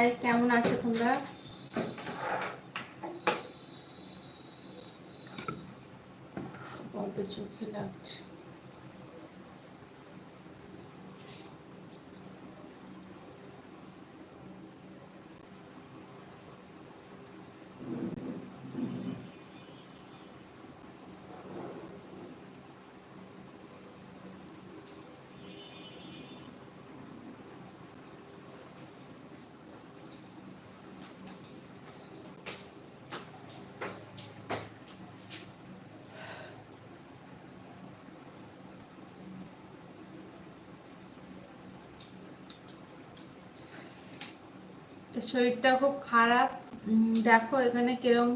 High কেমন আছো তোমরা? বড্ড চোখে লাগছে। শরীরটা খুব খারাপ। দেখো এখানে কিরম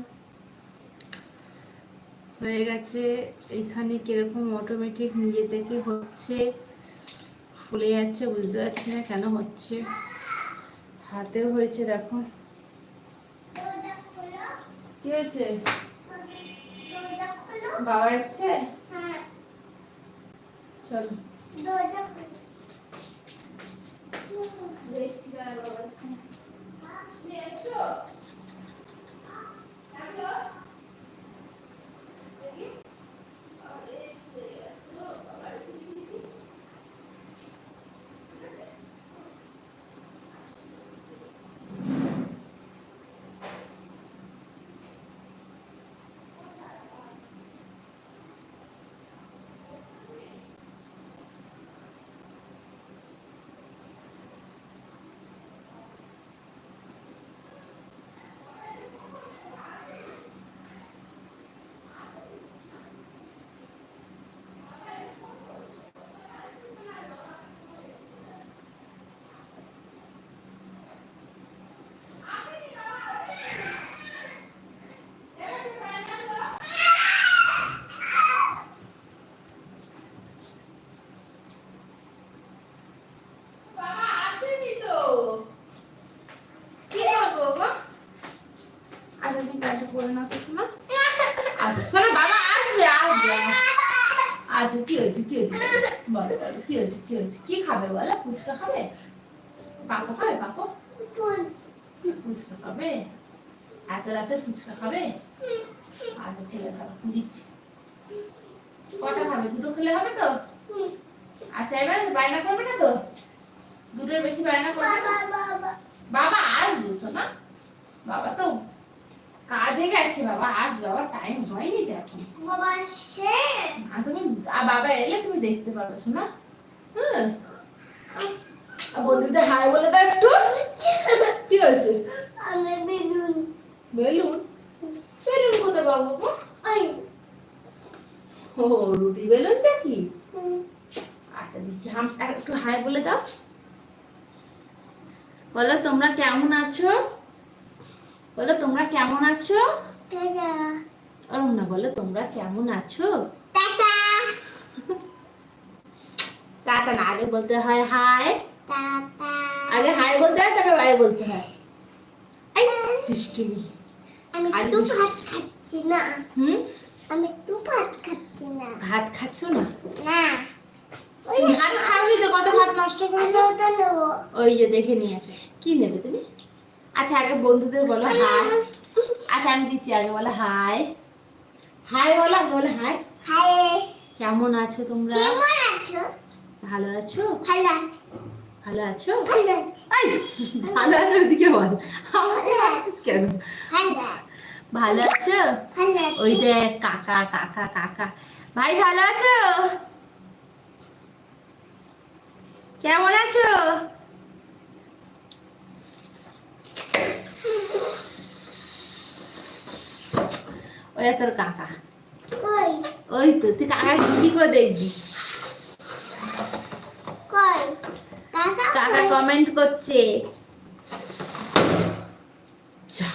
হয়ে গেছে। এখানে কীরকম অটোমেটিক নিজে থেকে হচ্ছে। ফুলে যাচ্ছে, বুঝতে পারছি না কেন হচ্ছে। হাতেও হয়েছে, দেখো। কি হয়েছে? বাবা এসছে? চলো। দেখছি বাবা আসেনি তো কি করব বাবা আচ্ছা তুমি তো শোনা? আচ্ছা শোনো বাবা আসবে আসবে। আচ্ছা কি হয়েছে কি হয়েছে? বলো বলো কি হয়েছে কি হয়েছে? কি খাবে বলো? ফুচকা খাবে? পাপো খাবে পাপো ফুচকা খাবে? এত রাতে ফুচকা খাবে? আচ্ছা ঠিক আছে দিচ্ছি। কটা খাবে? দুটো খেলে হবে তো? আচ্ছা এবার বায়না করবে না তো? দুটোর বেশি বায়না করবে না বাবা আসবে শোনা? বাবা তো কাজে গেছে বাবা আসবে বাবা টাইম হয়নি তো এখন। আর তুমি আর বাবা এলে তুমি দেখতে পাবে শোনা হ্যাঁ বন্ধুদের হাই বলে দাও একটু। কি হয়েছে? বেলুন। বেলুন? কোথায় বাবু ও রুটি বেলুন কি? আচ্ছা দিচ্ছি। আর একটু হাই বলে দাও। বলো তোমরা কেমন আছো? বলো তোমরা কেমন আছো? অরুণ বলো তোমরা কেমন আছো? টাটা না আগে বলতে হয় হাই। আগে হাই বলতে হয় তারপরে বাই বলতে হয়। আমি তো ভাত খাচ্ছি না। হুম? আমি তো ভাত খাচ্ছি না। ভাত খাচ্ছ না? না। ওই ভাত খাওনি তো কত ভাত নষ্ট ওই যে দেখে কি নেবে তুমি? আচ্ছা আগে বন্ধুদের বলো হাই আচ্ছা আমি দিচ্ছি আগে বলো হাই হাই বলো আগে বলো হাই হাই কেমন আছো তোমরা? কেমন আছো? ভালো আছো? ভালো আছি। ভালো আছো? ভালো আছি। ভালো আছো ওইদিকে বল। আমাকে রাখছিস কেন? ভালো আছো। ওই দেখ কাকা কাকা কাকা। ভাই ভালো আছো? কেমন আছো? ওই তোর কাকা। কই? ওই তো তুই কাকা কি করে দেখবি? কই? কাকা কাকা কই? কমেন্ট করছে। যা।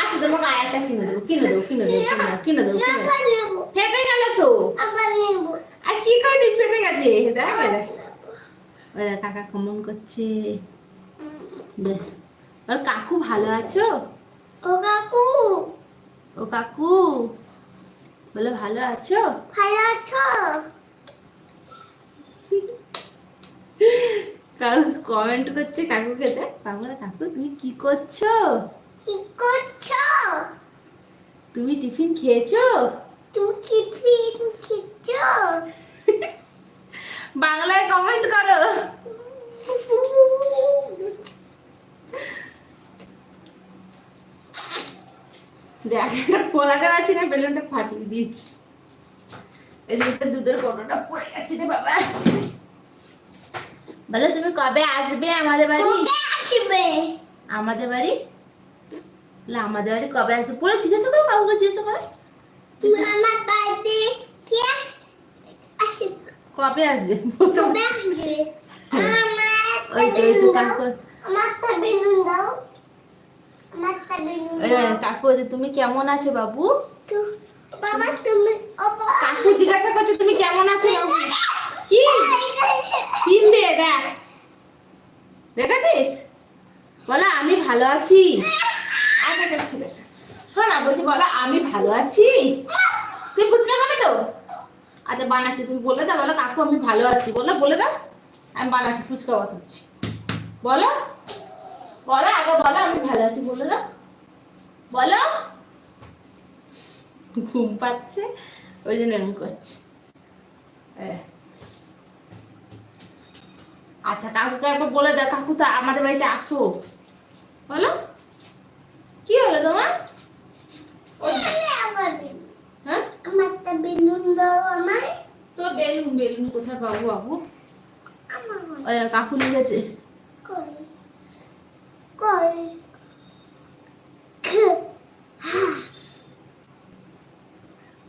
আচ্ছা তোমাকে আর একটা কিনে দেবো কিনে দেবো কিনে দেবো কিনে দেবো কিনে দেবো কিনে দেবো। আবার নেব। ফেটে গেল তো। আর কি ফেটে গেছে। দেখ কাকা কমন করছে। আর কাকু ভালো আছো? ও কাকু। ও কাকু বলে ভালো আছো? ভালো আছো? কাকু কমেন্ট করছে কাকুকে দেখ কাকু কাকু তুমি কি করছ? কি করছ? তুমি টিফিন খেয়েছো? তুমি কি পিন খেছো বাংলায় কমেন্ট করো। একটা পারছি না বেলুনটা ফাটিয়ে যে একটা দুধের কটোটা পড়ে গেছে রে বাবা। বলো তুমি কবে আসবে আমাদের বাড়ি? আসবে? আমাদের বাড়ি? আমাদের বাড়ি কবে আসবে? পুরো জিজ্ঞাসা করো কাউকে জিজ্ঞাসা করো। তুমি আমার বাড়িতে কি আসবে কবে আসবে? কবে আসবে? কাকু আমার বেলুন দাও আমার তা বেলুন এই দাও কাকু যে তুমি কেমন আছো বাবু? বাবা তুমি কাকু জিজ্ঞাসা করছে তুমি কেমন আছো বাবু? কি? পিনবে দেখ। দেখাতিস বলো আমি ভালো আছি। আচ্ছা আচ্ছা ঠিক আছে। শোন না বলছি বলো আমি ভালো আছি? তুই ফুচকা খাবে তো? আচ্ছা বানাচ্ছি তুমি বলে দাও বলো কাকু আমি ভালো আছি। বলো বলে দাও। আমি বানাচ্ছি ফুচকা বসাচ্ছি। বলো। বলো আগে বলো আমি ভালো আছি বলে দাও বলো। ঘুম পাচ্ছে ওই জন্য এরকম করছে। আচ্ছা কাকুকে একবার বলে দাও কাকু তো আমাদের বাড়িতে আসো বলো। কি হলো তোমার? হ্যাঁ? আমার তা বেলুন দাও আমার তো বেলুন বেলুন কোথায় পাবো বাবু? কাকু লিখেছে কই?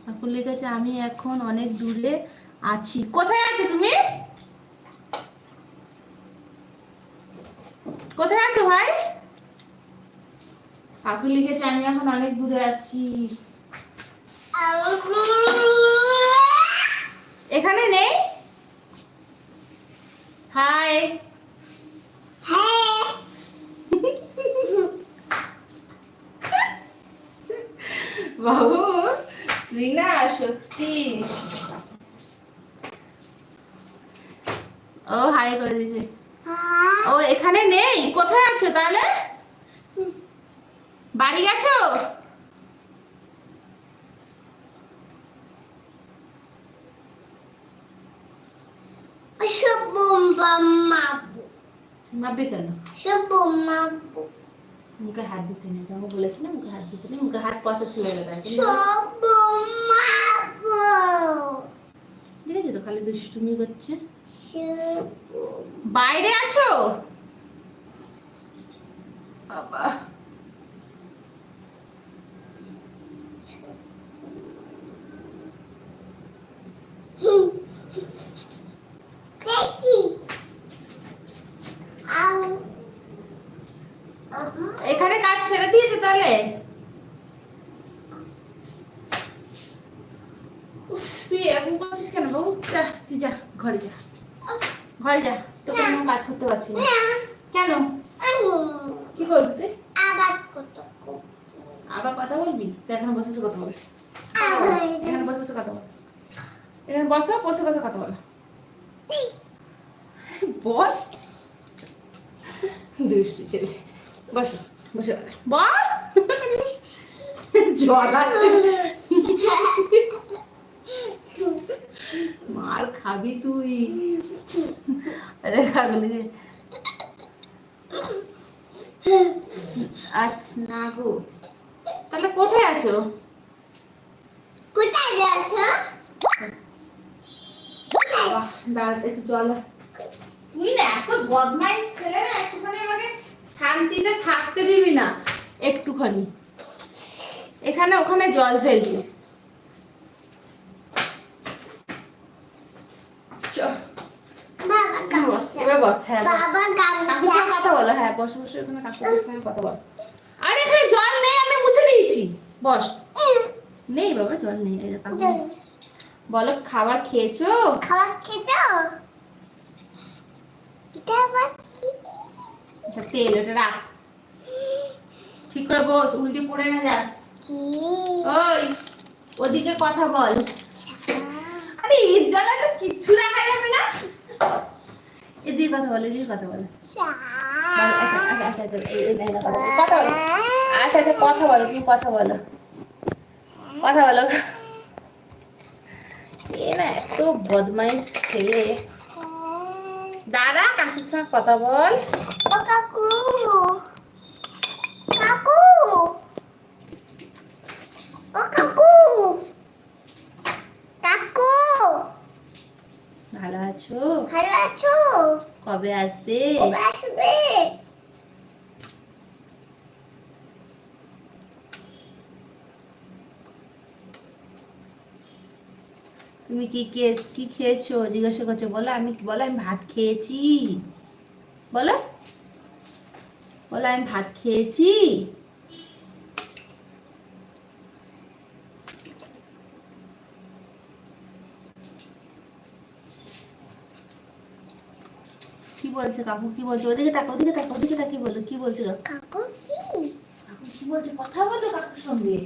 কাকু লিখেছে, আমি এখন অনেক দূরে আছি। কোথায় আছো তুমি? কোথায় আছো ভাই? কাকু লিখেছে, আমি এখন অনেক দূরে আছি। এখানে নেই? হাই হ্যাঁ বাবু তুই না সত্যি। ও হাই করে দিয়েছে। ও এখানে নেই কোথায় আছো তাহলে? বাড়ি গেছো? মাপবে কেন? সব মাবু। মুখে হাত দিতে নেই। তোমাকে বলেছি না মুখে হাত দিতে নেই মুখে হাত পচা ছিল ঠিক আছে তো খালি দুষ্টুমি করছে। বাইরে আছো? বাবা দেখি আউ এখানে কাজ ছেড়ে দিয়েছে তাহলে উফ, তুই এরকম করছিস কেন বাবু যা তুই যা ঘরে যা ঘরে যা তোকে কোনো কাজ করতে পারছি না কেন কি করবি তুই আবার কত আবার কথা বলবি তুই এখানে বসে বসে কথা বল আবার এখানে বসে বসে কথা বল এখানে বসো বসে বসে কথা বল বস দুষ্টু ছেলে বসো বসে বল মার খাবি তুই। আরে আচ্ছা না গো। তাহলে কোথায় আছো? কোথায় যাচ্ছ? বাবা, একটু জল। তুই না এত বদমাইশ ছেলে না একটুখানি আমাকে শান্তিতে থাকতে দিবি না। একটুখানি। এখানে ওখানে জল ফেলছে। এবার বস হ্যাঁ কথা বলো হ্যাঁ বসে বসে ওখানে কাকুর সঙ্গে কথা বলো। আরে এখানে জল নেই আমি মুছে দিয়েছি। বস। নেই বাবা জল নেই এই যে কাকু। নেই। বলো খাবার খেয়েছো? খাবার খেত এটা আবার কি? তেল ওটা রাখ। ঠিক করে বস উল্টে পড়ে না যাস। ওই ওদিকে কথা বল। আরে এর জ্বালায় তো কিচ্ছু রাখা যাবে না। এদিকে কথা বলো এদিকে কথা বলো। আচ্ছা আচ্ছা কথা বলো। কথা বলো। কথা বলো তুমি কথা বলো। কথা বলো। এ না এত বদমাইশ ছেলে। দাঁড়া কাকুর সঙ্গে কথা বল। ও কাকু কাকু। ও কাকু! কাকু! ভালো আছো? ভালো আছো? কবে আসবে? কবে আসবে? তুমি কি কে কি খেয়েছো? জিজ্ঞাসা করছ বলো আমি বলো আমি ভাত খেয়েছি। বলো বলো আমি ভাত খেয়েছি? বলছে কাকু? কি বলছে? ওদিকে তাকো ওদিকে তাকো ওদিকে তাকিয়ে বলো কি বলছে কাকু? কি? কাকু কি বলছে? কথা বলো কাকুর সঙ্গে।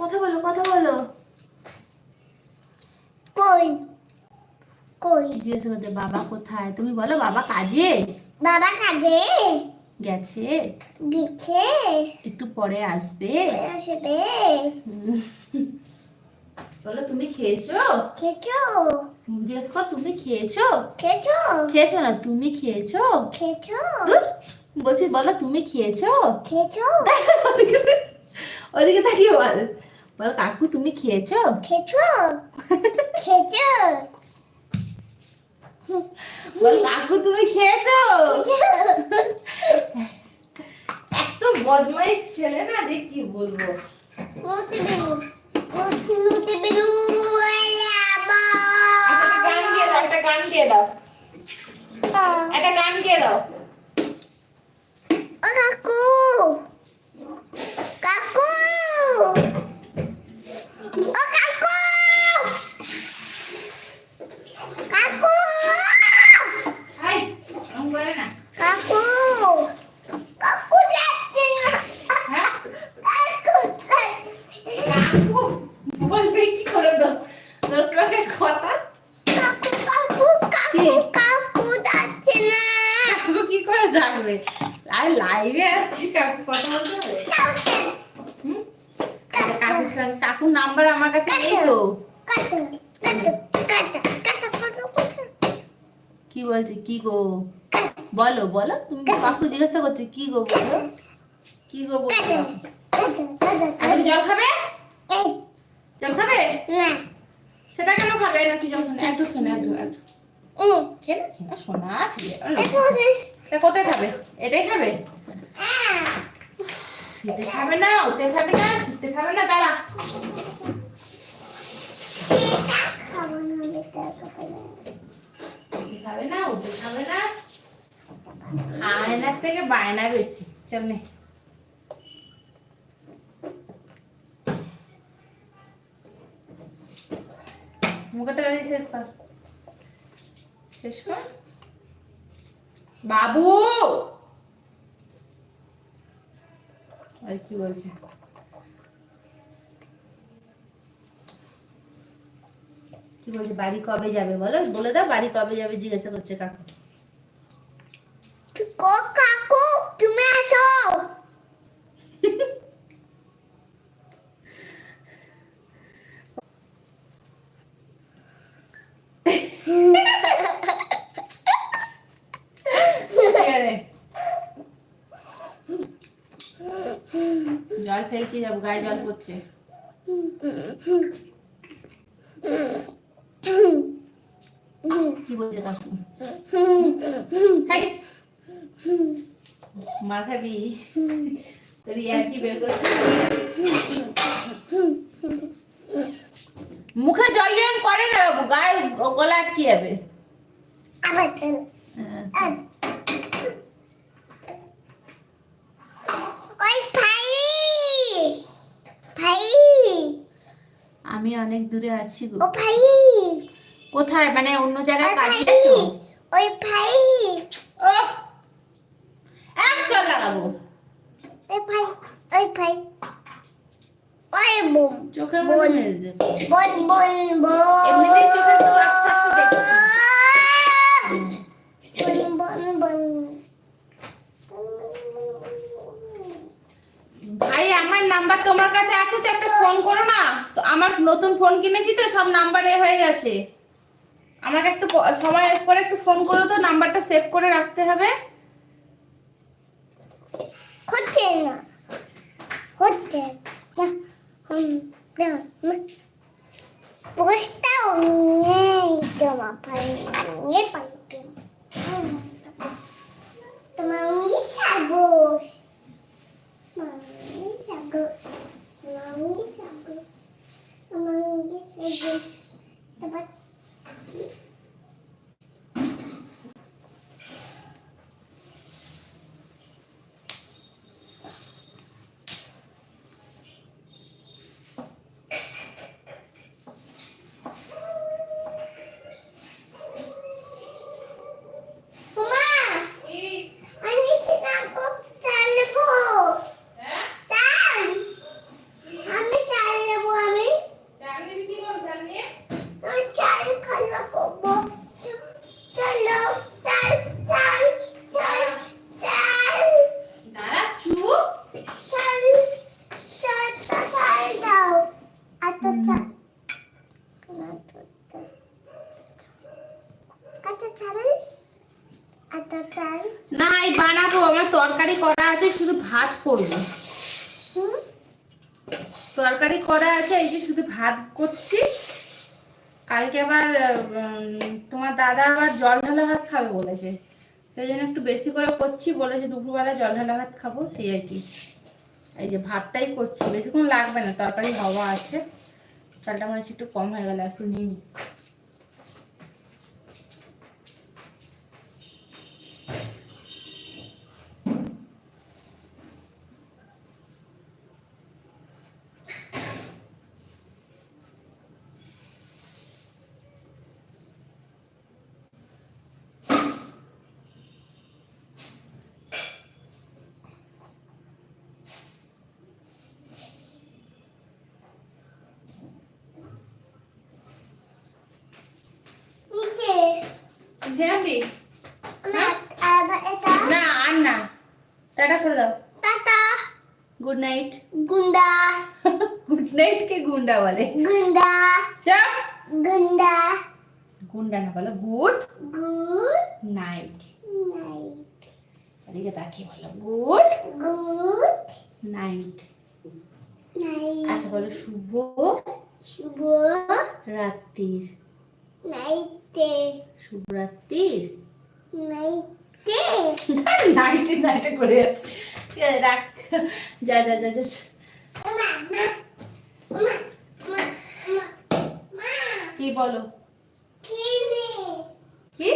কথা বলো কথা বলো। কই? কই? জিজ্ঞাসা করতে বাবা কোথায়? তুমি বলো বাবা কাজে? বাবা কাজে? গেছে? দিচ্ছে একটু পরে আসবে? আসবে। বলো তুমি খেয়েছো? খেছো জিজ্ঞেস কর তুমি খেয়েছো? খেছো খেয়েছো না তুমি খেয়েছো? ধুর, বলছি বলো তুমি খেয়েছো? খেছো ওদিকে তাকিয়ে বল। বল কাকু তুমি খেয়েছো? খেছো খেছো বল, কাকু, তুমি খেয়েছো? এত বদমাইশ ছেলে না, দেখ কি বলব। একটা গান গিয়ে দাও, একটা গান গিয়ে দাও। কাকু ও কাকু কাকু হাই রং করে না কাকু কাকু যাচ্ছে না হ্যাঁ কাকু কাকু বলবে কি করে দোষ দোষ লোকের কথা কাকু কাকু কাকু কাকু যাচ্ছে না কাকু কি করে ডাকবে আর লাইভে আছি কাকু কথা বলতে হবে হুম? আচ্ছা, কাকুর সঙ্গে কাকুর নাম্বার আমার কাছে নেই তো কাটো কাটো কাটো কাটো কাটো কাটো কি বলছে কি গো বলো বলো তুমি কাকু জিজ্ঞাসা করছে কি গো বলো কি গো বলো কাটো কাটো কাটো আর তুমি জল খাবে এই জল খাবে না সেটা কেন খাবে না তুই জল খাবে একটু শোনা একটু একটু হুম খেলে খেলে শোনা ছেলে এখানে তা কোথায় খাবে এটাই খাবে হ্যাঁ এতে খাবে না ওতে খাবে না ওতে খাবে না দাঁড়া খাব না আমি তারপর ওতে খাবে না ওতে খাবে না। আয়নার থেকে বায়না বেশি, চল নে। মুখটা দিয়ে শেষ কর। শেষ কর। বাবু! আর কি বলছে? কি বলছে বাড়ি কবে যাবে বলো? বলে দাও বাড়ি কবে যাবে জিজ্ঞাসা করছে কাকু। কাকু তুমি আসো। জল ফেলছি যাব গায়ে জল পড়ছে। মার খাবি? তোর ইয়ারকি বের মুখে জল যেমন করে না বাবু গায়ে গলা আটকে যাবে। হ্যাঁ। ওই ভাই। ভাই। আমি অনেক দূরে আছি গো। ও ভাই। কোথায়? মানে অন্য জায়গায় কাজ করছ? ওই ভাই। ও এক চল লাগাবো। ওই ভাই ওই ভাই। ওই বুম চোখের মধ্যে বল বল বল এমনি চোখে তো আচ্ছা ভাই আমার নাম্বার তোমার কাছে আছে তো একটা ফোন করো না। তো আমার নতুন ফোন কিনেছি তো সব নাম্বার এ হয়ে গেছে। আমাকে একটু সময় পরে একটু ফোন করো তো নাম্বারটা সেভ করে রাখতে হবে হচ্ছে না হচ্ছে না হুম না পোস্টটাও নেই তোমার পাইলে পাইতে তোমার উঙ্গি সাগর সাগর সাগর সাগর Yeah. করছি, বলেছে দুপুরবেলা জল ঢালা ভাত খাব, সেই আর কি। এই যে ভাতটাই করছি, বেশিক্ষণ লাগবে না, তরকারি হওয়া আছে, চালটা মনে হচ্ছে একটু কম হয়ে গেল একটু নিই। আবার এটা না আর না টাটা করে দাও। টাটা গুড নাইট গুন্ডা গুড নাইট কে গুন্ডা বলে। গুন্ডা চাপ গুন্ডা গুন্ডা না বলো গুড গুড নাইট নাইট এদিকে তাকিয়ে বলো গুড গুড নাইট নাইট আচ্ছা বলো শুভ শুভ রাত্রির। নাইটে শুভরাত্রির। নাইটে নাইটে নাইটে করে যাচ্ছে। আছে রাখ। যা যা যা যা। কি বলো? কি?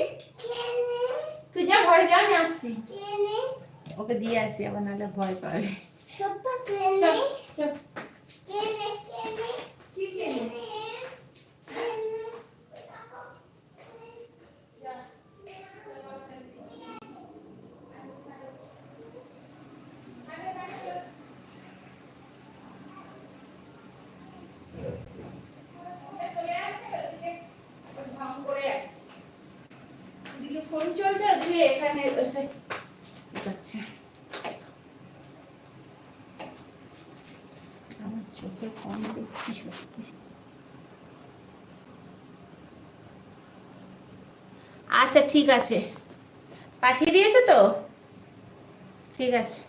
তুই যা ঘরে যা আমি আসছি। ওকে দিয়ে আসি আবার নাহলে ভয় পাবে। চল চল কেনে কেনে কি খেলি? ফোন চলছে তুই এখানে এসে যাচ্ছে আমার চোখে কম দেখছি সত্যি আচ্ছা ঠিক আছে। পাঠিয়ে দিয়েছ তো? ঠিক আছে।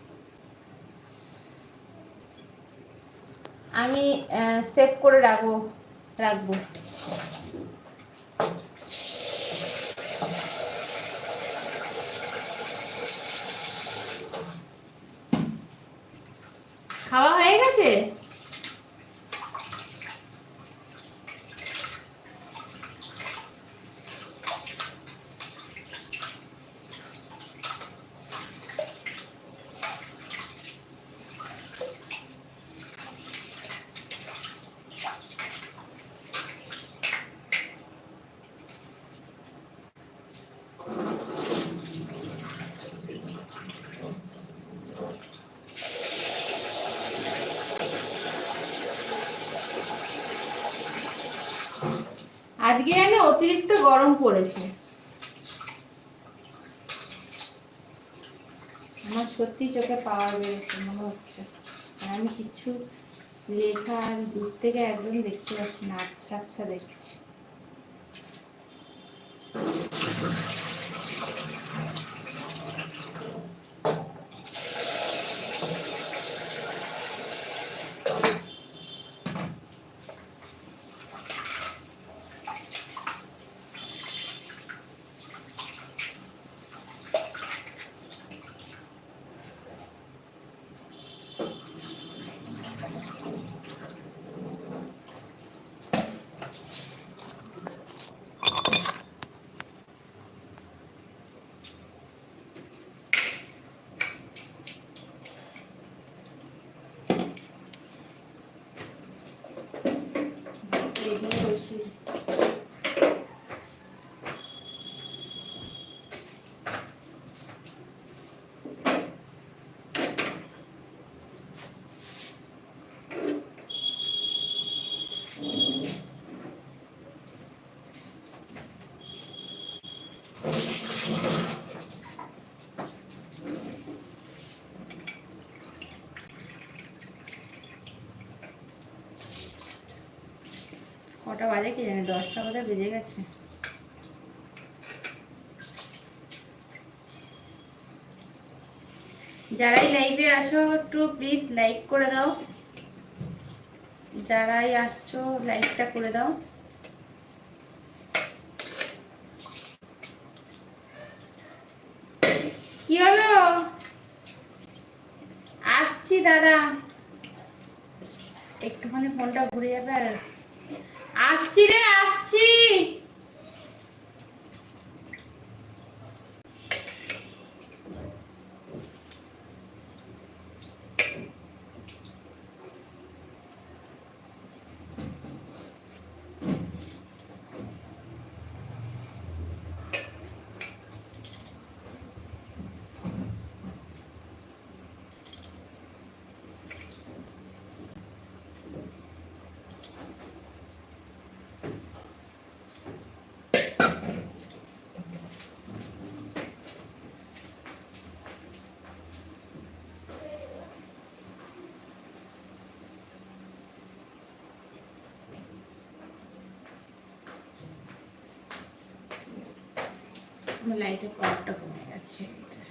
আমি সেভ করে রাখব রাখব। খাওয়া হয়ে গেছে? পড়েছে আমার সত্যি চোখে পাওয়া বেড়েছে মনে হচ্ছে। আমি কিছু লেখা আমি দূর থেকে একদম দেখতে পাচ্ছি না আচ্ছা আচ্ছা দেখছি। এদিকে বসি। কটা বাজে, কি জানি, দশটা বোধহয় বেজে গেছে। যারাই লাইভে আসো একটু প্লিজ লাইক করে দাও। যারাই আসছো লাইকটা করে দাও। কি হলো? আসছি দাদা। একটুখানি ফোনটা ঘুরে যাবে আর আসছি রে আসছি। আমার লাইটের পাওয়ারটা কমে গেছে এটার।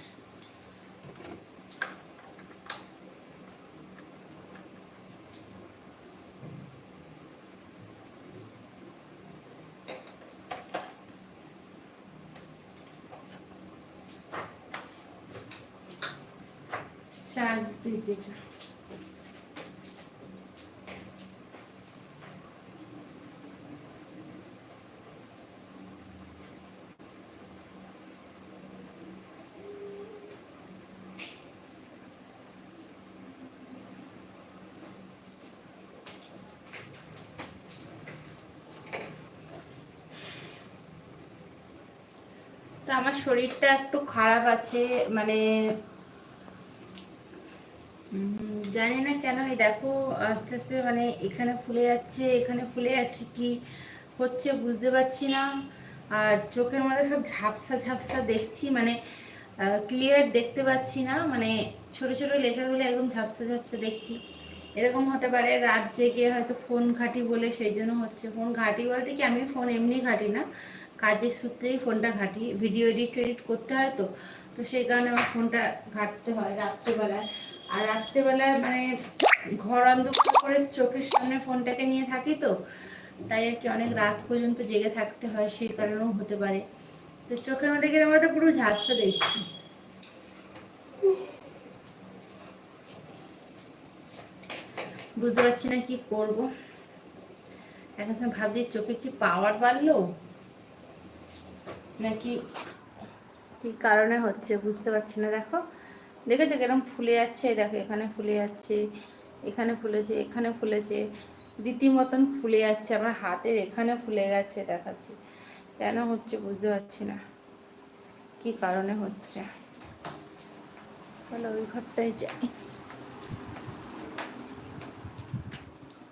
চার্জ দিয়েছি এটা তো আমার শরীরটা একটু খারাপ আছে মানে জানি না কেন এই দেখো, আস্তে আস্তে মানে এখানে ফুলে যাচ্ছে, এখানে ফুলে যাচ্ছে, কি হচ্ছে বুঝতে পারছি না। আর চোখের মধ্যে সব ঝাপসা ঝাপসা দেখছি মানে ক্লিয়ার দেখতে পাচ্ছি না মানে ছোট ছোট লেখাগুলো একদম ঝাপসা ঝাপসা দেখছি। এরকম হতে পারে রাত জেগে হয়তো ফোন ঘাটি বলে, সেই জন্য হচ্ছে ফোন ঘাটি বলতে কি আমি ফোন এমনি ঘাটি না। কাজের সূত্রেই ফোনটা ঘাটি ভিডিও এডিট এডিট করতে হয় তো। তো সেই কারণে আমার ফোনটা ঘাটতে হয় রাত্রেবেলায়। আর রাত্রেবেলায় মানে ঘর অন্ধকার করে চোখের সামনে ফোনটাকে নিয়ে থাকি তো। তাই আর কি অনেক রাত পর্যন্ত জেগে থাকতে হয়, সেই কারণেও হতে পারে। তো চোখের মধ্যে কীরকম একটা পুরো ঝাপসা দেখছি। বুঝতে পারছি না কি করব। এখন ভাবছি চোখে কি পাওয়ার বাড়লো? নাকি? কি কারণে হচ্ছে বুঝতে পারছি না, দেখো। দেখেছ কীরকম ফুলে যাচ্ছে? দেখো, এখানে ফুলে যাচ্ছে, এখানে ফুলেছে এখানে ফুলেছে। রীতিমতন ফুলে যাচ্ছে, আমার হাতের এখানে ফুলে গেছে দেখাচ্ছি। কেন হচ্ছে বুঝতে পারছি না। কি কারণে হচ্ছে? তাহলে ওই ঘরটায় যাই।